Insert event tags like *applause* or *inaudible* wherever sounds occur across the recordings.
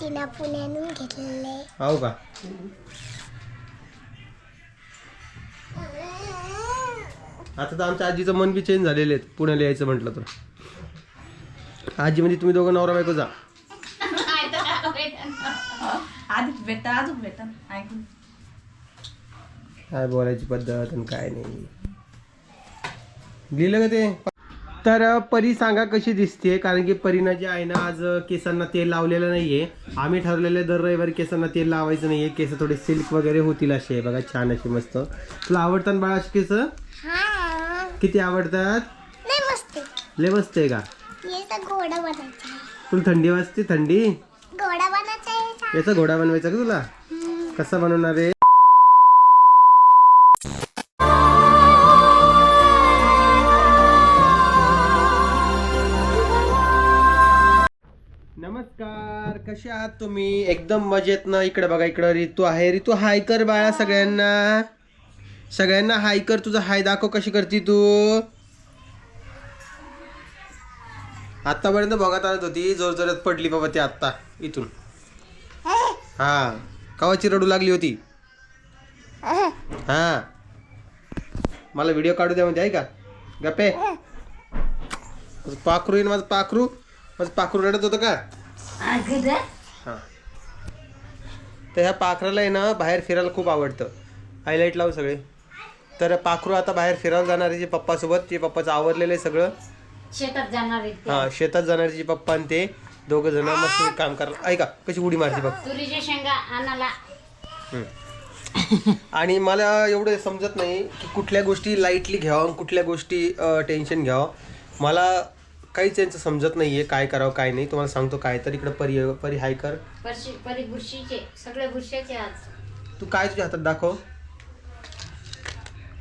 तिनं पुण्यातून घेतलेले. हो का? आता तर आमच्या आजीचं मन बी चेंज झालेलं आहे. पुण्याला यायचं म्हटलं तर. आजी म्हणजे तुम्ही दोघं नवरा बायको जा. आधीच भेटा अजून भेटा ऐकून. काय बोलायची पद्धत आणि काय नाही. लिहिलं का ते? तर परी सांगा कशी दिसते कारण की परीनं जे आहे ना आज केसांना तेल लावलेलं नाहीये. आम्ही ठरलेले दर रविवारी केसांना तेल लावायचं नाहीये. केस थोडे सिल्क वगैरे होतील असे. बघा छान असे मस्त. तुला आवडतात बाळा अशी केस? हा. किती आवडतात? लय मस्त. आहे का? तुला थंडी वाजते? थंडी? याचा घोडा बनवायचा का तुला. कसा बनवणार आहे? कसे आहात तुम्ही? एकदम मजेत ना? इकडे बघा इकडं ऋतू आहे. ऋतू हाय कर बाळा सगळ्यांना. सगळ्यांना हाय कर. तुझं हाय दाखव कशी करती तू? आतापर्यंत बघत आणत होती. जोर जोरात पडली बाबा ती आत्ता. इथून. हा. कवाची रडू लागली होती? हा. मला व्हिडिओ काढू द्या म्हणजे आहे का गप्पे पाखरू येईन माझं पाखरू. माझं पाखरू रडत होतं का? हा. तर ह्या पाखराला आहे ना बाहेर फिरायला खूप आवडतं. हायलाईट लावू सगळे. तर पाखरू आता बाहेर फिरायला जाणार आहे जे पप्पासोबत ते पप्पाचं आवरलेलं आहे सगळं. शेतात जाणार आहेत हा शेतात जाणार आहे जे पप्पा आणि ते. दोघं जण मस्त काम करायला. ऐका कशी उडी मारते बघ. तुरीच्या शेंगा आणाला. आणि मला एवढं समजत नाही की कुठल्या गोष्टी लाईटली घ्यावं आणि कुठल्या गोष्टी टेन्शन घ्यावं. मला काहीच यांचं समजत नाही आहे काय करावं काय नाही. तुम्हाला सांगतो काय तर इकडं परी परी हाय कर. परशी परी बुरशीचे सगळे बुरशीचे आज. तू काय तुझ्या हातात दाखव.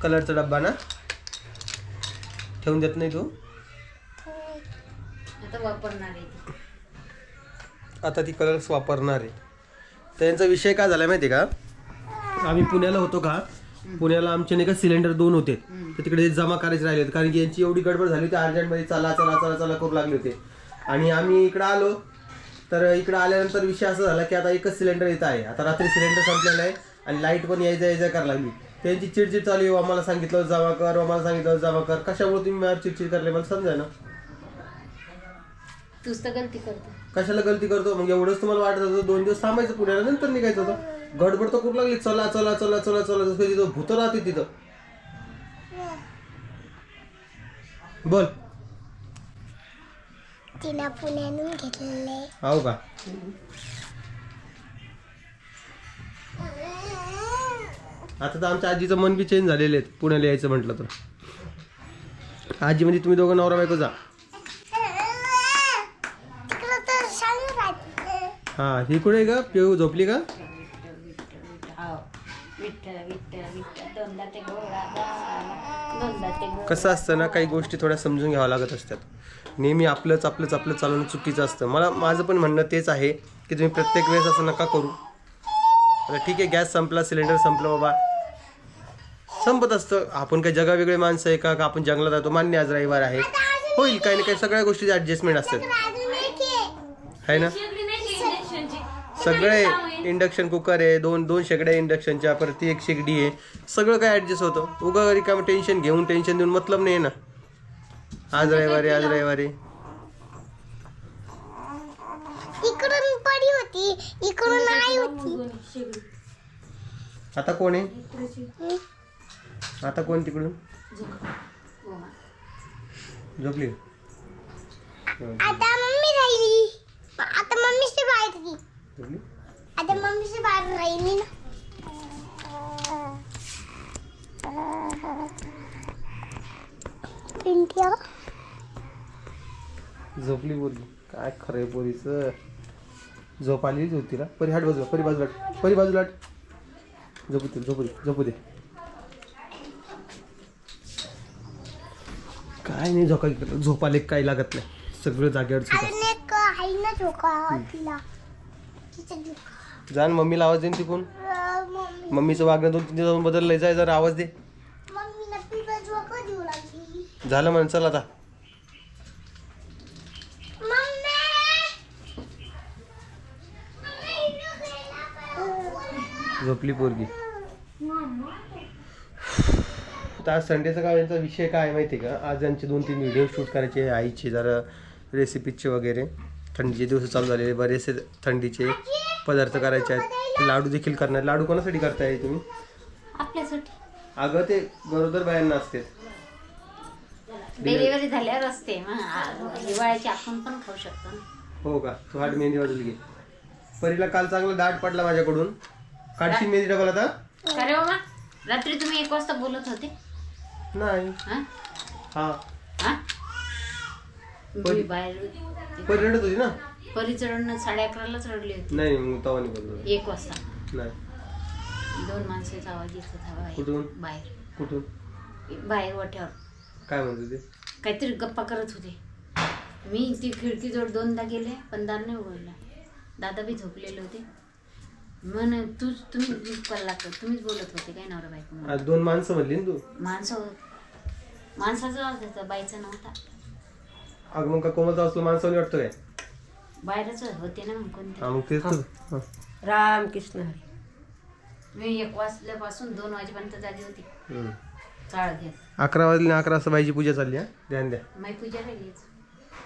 कलरचा डब्बा ना. ठेवून देत नाही तू. आता वापरणार आहे ती. आता ती कलर्स वापरणार आहे. तर यांचा विषय काय झाला माहिती आहे का? आम्ही पुण्याला होतो का? पुण्याला आमचे नाही का सिलेंडर दोन होते. तर तिकडे जमा करायचे राहिले होते. कारण की यांची एवढी गडबड झाली होती अर्जंटमध्ये चला चला चला चला करू लागले होते. आणि आम्ही इकडं आलो. तर इकडं आल्यानंतर विषय असा झाला की आता एकच सिलेंडर येत आहे. आता रात्री सिलेंडर संपलेला आहे आणि लाइट पण यायचं यायचं करायला लागली. त्यांची चिडचिड चालू आहे. आम्हाला सांगितलं जमा कर आम्हाला सांगितलं जमा कर. कशामुळे तुम्ही माझ्यावर चिडचिड करले? मला समजा ना. तूच तर गलती करतो. कशाला गलती करतो? मग एवढंच तुम्हाला वाटत होतं. दोन दिवस थांबायचं पुण्याला नंतर निघायचं होतं. गडबड तर करू लागली. चला चला चला चला चला जसं तिथं भूत राहते तिथं. बोल. तिनं पुण्यातून घेतलेले. हो का? आता तर आमच्या आजीचं मन बी चेंज झालेलं आहे. पुण्याला यायचं म्हटलं तर. आजी म्हणजे तुम्ही दोघं नवरा बायको जा. हा ही कुठे आहे का पिऊ झोपली का? विठ्ठल विठ्ठल विठ्ठल दोनदा ते घोडा झाला, दोनदा ते घोडा कसं असतं ना काही गोष्टी थोड्या समजून घ्याव्या लागत असतात नेहमी आपलंच आपलंच आपलं चालवणं चुकीचं असतं मला माझं पण म्हणणं तेच आहे की तुम्ही प्रत्येक वेळेस असं नका करू आता ठीक आहे गॅस संपला सिलेंडर संपलं बाबा संपत असतं आपण काही जगावेगळे माणसं आहे का का आपण जंगलात राहतो मान्य आज रविवार आहे होईल काही ना काही सगळ्या गोष्टीची ॲडजस्टमेंट असतात. आहे ना सगळे इंडक्शन कुकर आहे दोन दोन शेगड्या इंडक्शनच्या परत ती एक शेगडी आहे. सगळं काय ॲडजस्ट होतं? उगा रिकाम टेन्शन घेऊन टेन्शन देऊन मतलब नाही ना. आज रविवारी आज रविवारी. इकडून पडी होती. इकडून आई होती. आता कोण आहे? आता कोण तिकडून? झोपली. आता मम्मी राहिली. आता मम्मीची बाहेर झोपली आता मम्मीची बाहेर राहिली ना पिंट्या झोपली पोरगी काय खरंय पोरीचं? झोप आलेलीच होती ना? परी हाट बाजूला परी बाजूला हाट. परी बाजूला हाट. झोपू दे झोपू दे झोपू दे. काय नाही झोका झोप आले काही लागत नाही. सगळं जागेवर झोप अजून एक आहे ना झोका तिला. जाण मम्मीला आवाज देईन तिकून मम्मीचं वागणं दोन तीन दिवसांनी बदललंय जाय जरा आवाज दे. झालं म्हण चल आता. मम्मी! झोपली पोरगी. तर आज संडेचा काय यांचा विषय काय माहिती आहे का? आज यांचे दोन तीन व्हिडिओ शूट करायचे आईचे जरा रेसिपीचे वगैरे. थंडीचे दिवस चालू झालेले बरेचसे थंडीचे पदार्थ करायचे आहेत. लाडू देखील करणार. लाडू कोणासाठी करताय तुम्ही? आपल्यासाठी. अगं ते गरोदर बायांना असते. डिलिव्हरी झाल्यावर असते. हिवाळ्याची आपण पण खाऊ शकतो. हो का? तू हाट मेहंदी वाजवली घे परीला काल चांगला दाट पडला माझ्याकडून. काढशील मेहंदी डबल आता अरे बाबा रात्री तुम्ही एक वाजता बोलत होते. नाही. हा. मी बाहेर परी रडत होती ना? परी चढणं साडे अकरालाच रडली होती. नाही मग तवा नाही बोललो एक वाजता. नाही. दोन माणसाचा आवाज येत होता बाहेर कुठून? बाहेर. कुठून? बाहेर वाट्यावर. काय म्हणत होते? काहीतरी गप्पा करत होते. मी ती खिडकीजवळ दोनदा गेले पण दार नाही उघडला. दादा बी झोपलेले होते. म्हण तू तुम्ही कल्ला तुम्हीच बोलत होते काय नवरा बायको म्हणून. आज दोन माणसं म्हणली ना तू? माणसं माणसाचा आवाज होता बाईचा नव्हता. अगं मग का कोमलचा असलो माणसाने वाटतो काय बाहेरच होते ना मग कोणते हा मग तेच तर. हा. रामकृष्ण हरी. मी एक वाजल्यापासून दोन वाजेपर्यंत जागी होती. हम्म. चाळ घेत. अकरा वाजले अकरा वाजता बाईची पूजा चालली हा? ध्यान द्या. माई पूजा राहिलीच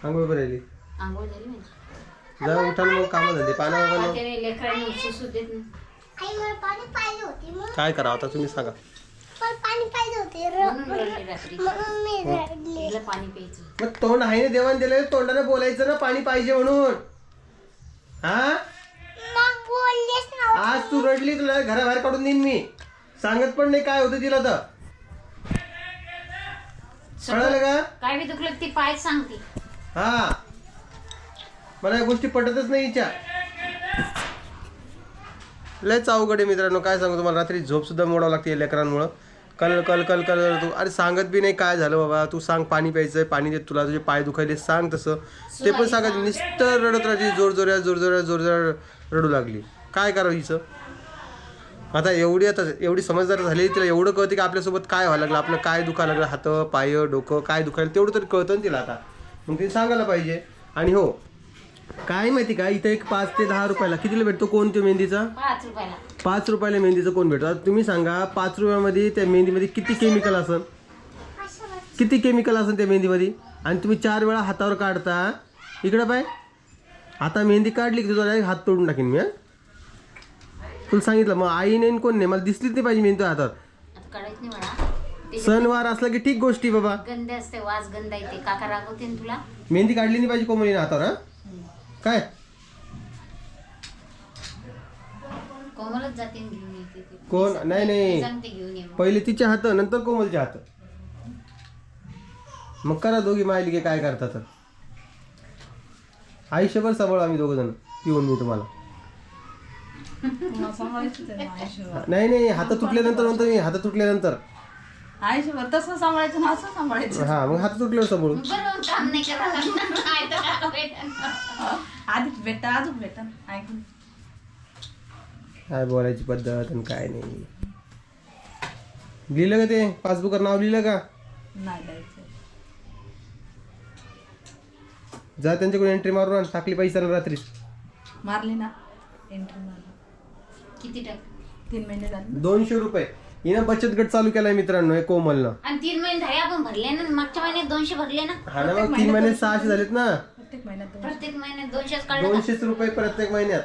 आंघोळ पण राहिली? आंघोळ झाली माझी. जा उठा ना मग कामं झाली. पाण्या आता त्याने लेकरांनी सुसू देत नाही. आई मला पाणी पाहिजे होती मग. काय करा आता तुम्ही सांगा. मला पाणी पाहिजे होते. र- म्हणून रडली रात्री. म्हणून मी रडले. तिला पाणी प्यायचं. मग तोंड आहे ना देवान दिलं तोंडाने बोलायचं ना पाणी पाहिजे म्हणून. हा? मग बोललेच ना आज तू रडली तुला घराबाहेर काढून देईन मी. सांगत पण नाही काय होतं तिला तर. कळालं का? काय बी दुखलं ती पायच सांगते. हा. मला या गोष्टी पटतच नाही हिच्या. लयच अवघड आहे मित्रांनो. काय सांगू तुम्हाला? रात्री झोप सुद्धा मोडावं लागते या लेकरांमुळं. कल कल कल कल तू. अरे सांगत बी नाही काय झालं बाबा. तू सांग पाणी प्यायचंय पाणी देत तुला तुझे पाय दुखायले सांग तसं. ते पण सांगत नुसतं रडत राहायची जोर जोऱ्या जोर जोऱ्या जोर जोऱ्या रडू लागली. काय करावं हिचं? आता एवढी आता एवढी समजदार झाली तिला एवढं कळते की आपल्यासोबत काय व्हायला लागलं आपलं काय दुखायला लागलं हात पाय डोकं काय दुखायला तेवढं तरी कळतं ना तिला आता. मग तिने सांगायला पाहिजे. आणि हो काय माहिती का इथं एक पाच ते दहा रुपयाला कितीला भेटतो कोण तो मेहंदीचा? पाच रुपयाला मेहंदीचं कोण भेटतो? आता तुम्ही सांगा पाच रुपयामध्ये त्या मेहंदीमध्ये किती केमिकल असन किती केमिकल असन त्या मेहंदीमध्ये? आणि तुम्ही चार वेळा हातावर काढता इकडं पाय. आता मेहंदी काढली की तुझा direct हात तोडून टाकीन मी हं? तुला सांगितलं मग आई नाही कोण नाही मला दिसलीच नाही पाहिजे मेहंदी हातात. सणवार असला की ठीक गोष्टी बाबा. गंध असते वास गंध येते. काका रागवते तुला? मेहंदी काढली नाही पाहिजे कोमलीने हातावर हा? काय? कोमलच जाते आणि घेऊन येते ते. कोण? नाही नाही. सांगते घेऊन ये मग. पहिले तिच्या हात नंतर कोमलच्या हात. मग करा दोघी मायली की काय करता तर आयुष्यभर सांभाळू आम्ही दोघं जण पिऊन मी तुम्हाला. पुन्हा सांभाळायचं ते आयुष्यभर? नाही नाही हात तुटल्यानंतर म्हणतो मी हात तुटल्यानंतर. आयुष्यभर तसं सांभाळायचं ना असं सांभाळायचं. हा मग हात तुटल्यावर सांभाळू. बरोबर काम नाही करावं लागणार. काय तर काय होईल. आधीच ऐकून काय बोलायची पद्धत आणि काय नाही. लिहिलं का ते? पासबुकवर नाव लिहिलं का? नाही द्यायचं जा त्यांच्याकडून एंट्री मारून आण. टाकली पैसे ना रात्री. मारली ना? एंट्री मारली किती टाक? तीन महिने झाले दोनशे रुपये. हिनं बचत गट चालू केलाय मित्रांनो हे कोमलनं. आणि तीन महिने झाले आपण भरले ना? मागच्या महिन्यात दोनशे भरले ना? हा ना मग तीन महिने सहाशे झालेत ना. प्रत्येक महिन्यात दोन प्रत्येक महिन्यात दोनशेच काढलं का? दोनशेच रुपये प्रत्येक महिन्यात.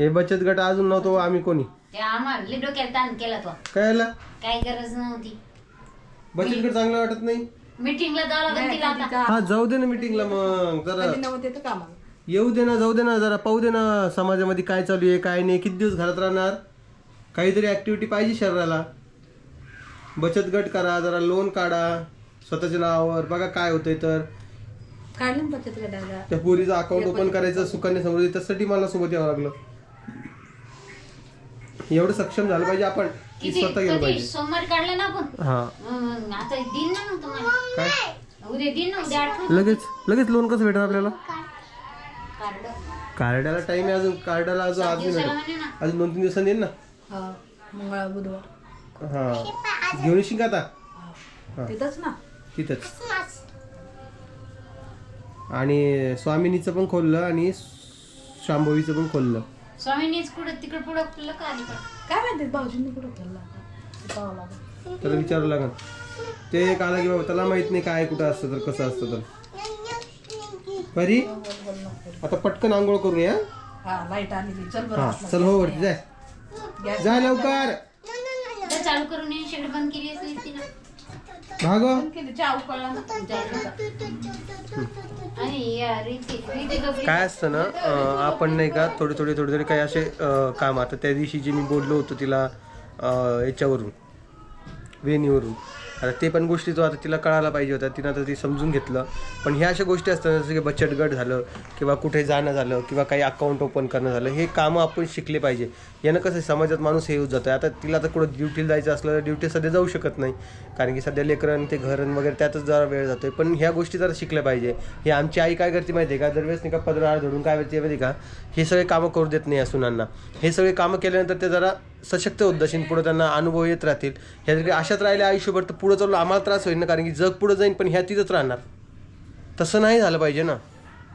हे बचत गट अजून नव्हतो आम्ही कोणी? ते आम्हाला लई डोक्याला ताण केला तो. काय गरज नव्हती. बचत गट चांगलं वाटत नाही? मीटिंगला जावं लागेल तिला आता. हा जाऊ दे ना मिटिंगला मग जरा. कधी नव्हते तर कामाला. येऊ दे ना जाऊ दे ना जरा पाहू दे ना समाजामध्ये काय चालू आहे काय नाही किती दिवस घरात राहणार? काहीतरी ऍक्टिव्हिटी पाहिजे शरीराला. बचत गट करा जरा लोन काढा स्वतःच्या नावावर. बघा काय होतंय तर. काढलं ना बचत गटाला? त्या पोरीचं अकाउंट ओपन करायचं सुकन्या समृद्धी त्यासाठी मला सोबत यावं लागलं. एवढं सक्षम झालं पाहिजे आपण की किती स्वतः गेलं कधी? पाहिजे. सोमवारी काढलं ना आपण? हा. आता दिन ना मग तुम्हाला. काय? उद्या दिन ना उद्या आठवण लगेच लगेच लोन कसं भेटणार आपल्याला? कार्ड. कार्डाला टाइम आहे अजून कार्डाला अजून सात अजून दिवसाला म्हणे ना. अजून दोन तीन दिवसांनी येईल ना? हा मंगळवार बुधवार. हा. घेऊन येशील का आता? हा. तिथंच ना. तिथंच. आणि स्वामिनीचं पण खोललं आणि शांभवीचं पण खोललं. स्वामीनीच कुठं तिकडं पुढं का आधी पण? काय माहिती भाऊजींनी कुठं आता? पाहावं लागेल. त्याला विचारावं लागेल. ते एक आला की बाबा त्याला माहीत नाही काय कुठं असतं तर कसं असतं तर. परी आता पटकन आंघोळ करून या हा लाइट आली ती चल बरं हा चल हो वरती जाय. गॅस जाय लवकर. चालू करून शेड बंद केली असली भागो. काय असतं ना अं, आपण नाही का थोडे थोडे थोडे थोडे काही असे अं, काम. आता त्या दिवशी जे मी बोललो होतो तिला अं, याच्यावरून वेणीवरून. आता ते पण गोष्टी जो आता तिला कळायला पाहिजे होत्या तिनं आता ती समजून घेतलं. पण ह्या अशा गोष्टी असतात जसं की बचत गट झालं किंवा कुठे जाणं झालं किंवा काही अकाउंट ओपन करणं झालं हे कामं आपण शिकले पाहिजे. यानं कसं आहे, समाजात माणूस हे होत जातं आता तिला आता कुठं ड्युटीला जायचं असलं तर ड्युटी सध्या जाऊ शकत नाही. कारण की सध्या लेकरं ते घरन वगैरे त्यातच जरा वेळ जातो आहे पण ह्या गोष्टी जरा शिकल्या पाहिजे. हे आमची आई काय करते माहिती आहे का? दरवेळेस नाही का पदराळ धरून काय करते माहिती का? हे सगळे कामं करू देत नाही या सुनांना. हे सगळे कामं केल्यानंतर ते जरा सशक्त होत जाशील पुढे त्यांना अनुभव येत राहतील. ह्या अशाच अशात राहिले आयुष्यभर तर पुढं चालू आम्हाला त्रास होईल ना कारण की जग पुढं जाईन पण ह्या तिथंच राहणार. तसं नाही झालं पाहिजे ना.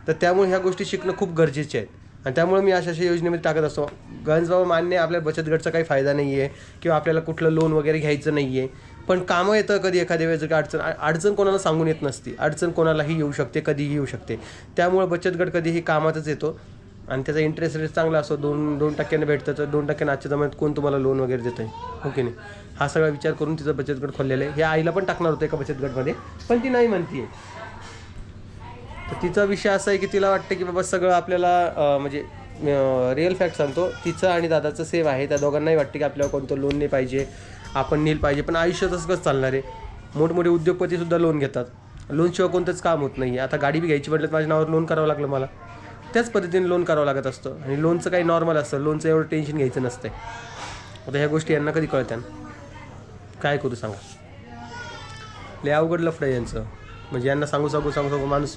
तर त्यामुळे ह्या गोष्टी शिकणं खूप गरजेचे आहेत. आणि त्यामुळे मी अशा अशा योजनेमध्ये टाकत असतो. गंजबाबा मान्य आहे, आपल्या बचत गटचा काही फायदा नाही आहे किंवा आपल्याला कुठलं लोन वगैरे घ्यायचं नाही आहे पण कामं येतं कधी एखाद्या वेळेस अडचण अडचण कोणाला सांगून येत नसती. अडचण कोणालाही येऊ शकते कधीही येऊ शकते. त्यामुळे बचत गट कधीही कामातच येतो. आणि त्याचा इंटरेस्ट रेट चांगला असतो दोन दोन टक्क्याने भेटतं तर दोन टक्क्याने आजच्या जमान्यात कोण तुम्हाला लोन वगैरे देतं आहे हो की नाही? हा सगळा विचार करून तिचं बचत गट खोललेलं आहे. हे आईला पण टाकणार होतं एका बचत गटमध्ये पण ती नाही म्हणतीये. तर तिचा विषय असा आहे की तिला वाटतं की बाबा सगळं आपल्याला म्हणजे रिअल फॅक्ट सांगतो. तिचं आणि दादाचं सेम आहे. त्या दोघांनाही वाटतं की आपल्याला कोणतं लोन नाही पाहिजे आपण नील पाहिजे पण आयुष्य तसंच चालणार आहे? मोठमोठे उद्योगपतीसुद्धा लोन घेतात. लोनशिवाय कोणतंच काम होत नाही आता गाडी बी घ्यायची म्हटलं तर माझ्या नावावर लोन करावं लागलं मला. त्याच पद्धतीने लोन करावं लागत असतं. आणि लोनचं काही नॉर्मल असतं. लोनचं एवढं टेन्शन घ्यायचं नसतं आता ह्या गोष्टी यांना कधी कळत्या? काय करू सांगा? लय अवघड लफडं यांचं. म्हणजे यांना सांगू सांगू सांगू सांगू माणूस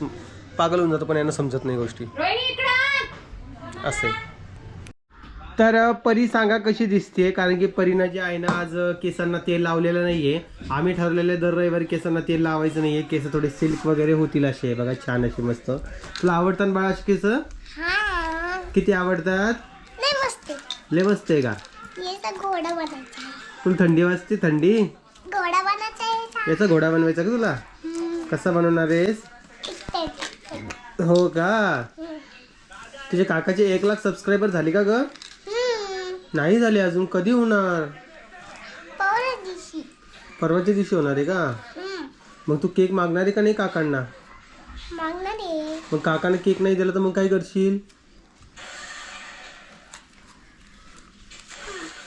पागल होऊन जातो पण यांना समजत नाही गोष्टी. असे तर परी सांगा कशी दिसते कारण की परीनं जे आहे ना आज केसांना तेल लावलेलं नाहीये. आम्ही ठरलेले दर रविवारी केसांना तेल लावायचं नाहीये. केस थोडे सिल्क वगैरे होतील असे बघा छान असे मस्त. तुला आवडतात बाळा अशी केस? हा. किती आवडतात? लय मस्त आहे. का? तुला थंडी वाजते थंडी? याचा घोडा बनवायचा का तुला? कसा बनवणार आहेस. हो का? तुझ्या काकाचे एक लाख सबस्क्रायबर झाले का ग? नाही झाले अजून. कधी होणार? परवा दिवशी. परवाच्या दिवशी होणार आहे का? मग तू केक मागणार आहे का नाही काकांना? मागणार आहे. मग काकाने केक नाही दिला तर मग काय करशील?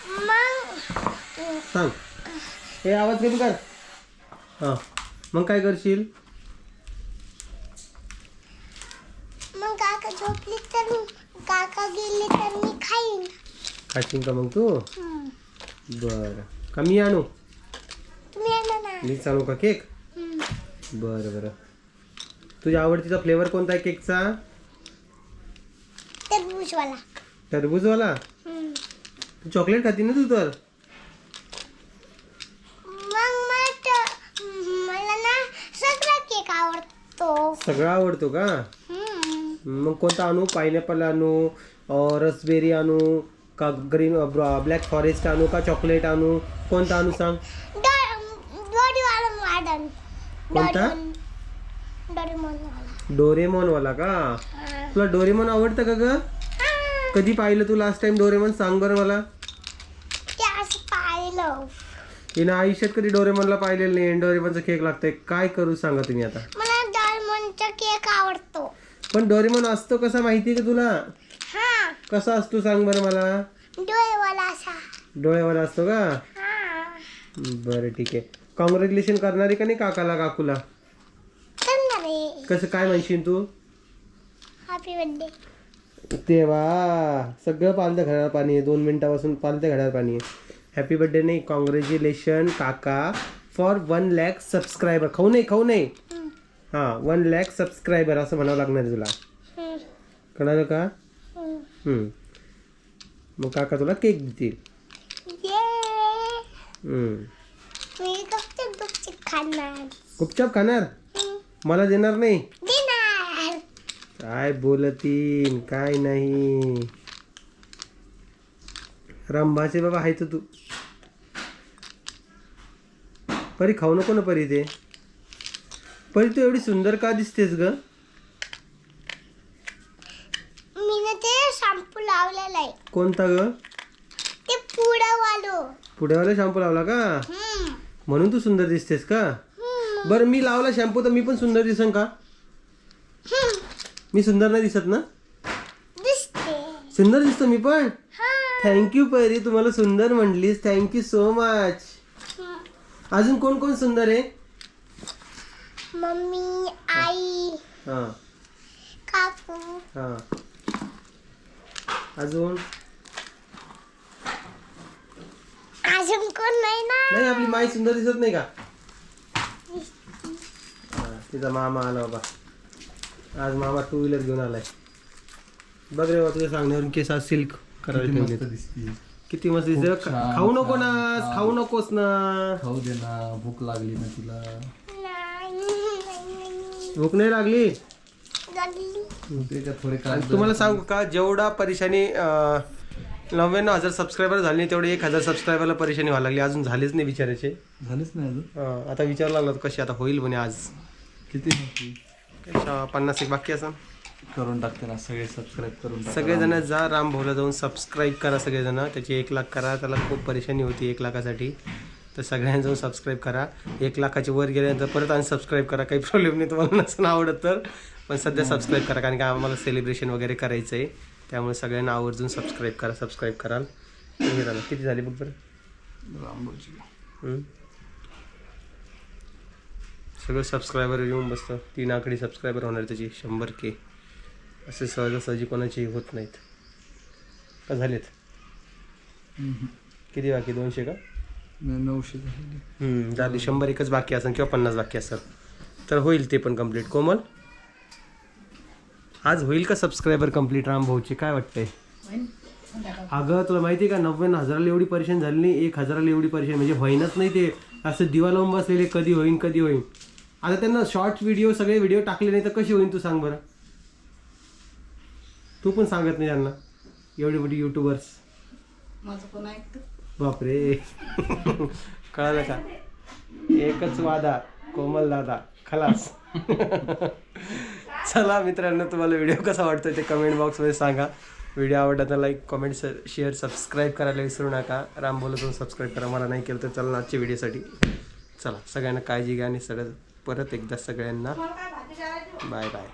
मग सांग. हे आवाज कमी कर. हां. मग काय करशील? मग काका झोपली तर काका गेले तर मी खाईन. खाशील का मग तू? बरं. का मी आणू? मीच आणू का केक? बरं बरं. तुझ्या आवडतीचा फ्लेवर कोणता आहे केकचा? टरबूजवाला. तू चॉकलेट खाती ना तू तर? मला ना सगळा केक आवडतो. सगळा आवडतो का. मग कोणता आणू? पायनॅपल आणू रसबेरी आणू का ग्रीन ब्लॅक फॉरेस्ट आणू का चॉकलेट आणू? कोणता आणू सांग? कोणता? डोरीमोनवाला. डोरेमॉनवाला का. तुला डोरेमॉन आवडतं का ग. कधी पाहिलं तू लास्ट टाइम डोरेमॉन? सांग बरं मला. ते असं पाहिलं. हिनं आयुष्यात कधी डोरेमॉनला पाहिलेलं नाही डोरेमॉनचा केक लागतंय. काय करू सांगा तुम्ही आता? मला डोरेमोनचा केक आवडतो. पण डोरेमॉन असतो कसा माहिती का तुला? कसा असतो सांग बरं मला? डोळेवाला असा. असतो का? हा. बरं ठीक आहे. कॉंग्रॅच्युलेशन करणारे का नाही काकाला काकूला? करणार. आहे कसं काय म्हणशील तू? हॅपी बर्थडे तेव्हा सगळं पालतं घड्याळ पाणी आहे. दोन मिनिटापासून पालतं घड्याळ पाणी आहे. हॅपी बर्थडे नाही कॉंग्रॅच्युलेशन काका फॉर वन लॅक सबस्क्रायबर खाऊ नाही खाऊ नाही हां वन लॅक सबस्क्रायबर असं म्हणावं लागणार आहे तुला. कळालं का? हम्म. मग काका तुला केक देतील ये हम्म. मी खाणार गुपचाप खाणार हम्म. मला देणार नाही देणार काय बोलतीन काय नाही रंभाचे बाबा आहे तर तू परी खाऊ नको ना परी ते परी तू एवढी सुंदर का दिसतेस ग मी ना ते शॅम्पू लावलेला आहे कोणता ग? ते पुढं वालो पुढेवाला शॅम्पू लावला का? हम्म. म्हणून तू सुंदर दिसतेस का. बरं मी लावला शॅम्पू तर मी पण सुंदर दिसन का? हम्म. मी सुंदर नाही दिसत ना? दिसते. सुंदर दिसतो मी पण? हा. थँक्यू परी. तुम्हाला सुंदर म्हणलीस. Thank you so much. अजून कोण कोण सुंदर आहे? मम्मी आई हां. काकू. हां. अजून अजून कोण नाही ना. नाही आपली माई सुंदर दिसत नाही का? हां, तिचा मामा आला बाबा. आज मामा टू व्हीलर घेऊन आलाय. बघ रे बाबा तुझ्या सांगण्यावरून केस आज सिल्क करायला ठेवले किती मस्त दिसते खाऊ नको ना खाऊ नकोस ना. खाऊ दे ना भूक लागली ना तिला. नाही, नाही, नाही. भूक नाही लागली थोडे आणि तुम्हाला सांगू का जेवढा परेशानी अं, नव्याण्णव हजार सबस्क्रायबर झाले नाही तेवढे एक हजार सबस्क्रायबरला परेशानी व्हायला लागली. अजून झालेच नाही विचारायचे झालेच नाही अजून? अं, आता विचार लागला कशी आता होईल म्हणे आज. किती पन्नास एक बाकी असं करून टाकते ना सगळे सबस्क्राईब करून टाका. सगळेजण जा राम भाऊला जाऊन सबस्क्राईब करा सगळेजण. त्याची एक लाख करा त्याला खूप परेशानी होती एक लाखासाठी. तर सगळ्यांनी जाऊन सबस्क्राईब करा. एक लाखाच्या वर गेल्यानंतर परत आणि सबस्क्राईब करा. काही प्रॉब्लेम नाही तुम्हाला नसून आवडत तर. पण सध्या सबस्क्राईब करा कारण की आम्हाला सेलिब्रेशन वगैरे करायचं आहे त्यामुळे सगळ्यांना आवर्जून सबस्क्राईब करा सबस्क्राईब कराल. हे झालं किती झाली बघ बरं. सगळं सबस्क्रायबर येऊन बसतं. तीन आकडी सबस्क्रायबर होणार त्याची शंभर के. असे सहजासहजी कोणाची होत नाहीत. का झालेत. किती बाकी? दोनशे का? नऊशे झाले. शंभर एकच बाकी असेल किंवा पन्नास बाकी असतात तर होईल ते पण कंप्लीट कोमल? आज होईल का सबस्क्रायबर कंप्लीट राम भाऊची? काय वाटतंय? अगं तुला माहिती आहे का? नव्याण्णव हजाराला एवढी परेशान झाली नाही एक हजाराला एवढी परेशान म्हणजे होईनच नाही ते. असं दिवा लावून बसलेले कधी होईन कधी होईन. आता त्यांना शॉर्ट व्हिडिओ सगळे व्हिडिओ टाकले नाही तर कशी होईन तू सांग बरं? तू पण सांगत नाही त्यांना एवढी मोठी युट्यूबर्स बापरे. *laughs* कळालं का? एकच वादा कोमल दादा खलास. *laughs* चला मित्रांनो तुम्हाला व्हिडिओ कसा वाटतोय ते कमेंट बॉक्समध्ये सांगा. व्हिडिओ आवडला तर लाईक कमेंट शेअर सबस्क्राईब करायला विसरू नका. राम बोलतून सबस्क्राईब करा. मला नाही केलं तर चला आजच्या व्हिडिओसाठी. चला सगळ्यांना काळजी घ्या आणि सगळं परत एकदा सगळ्यांना. Bye bye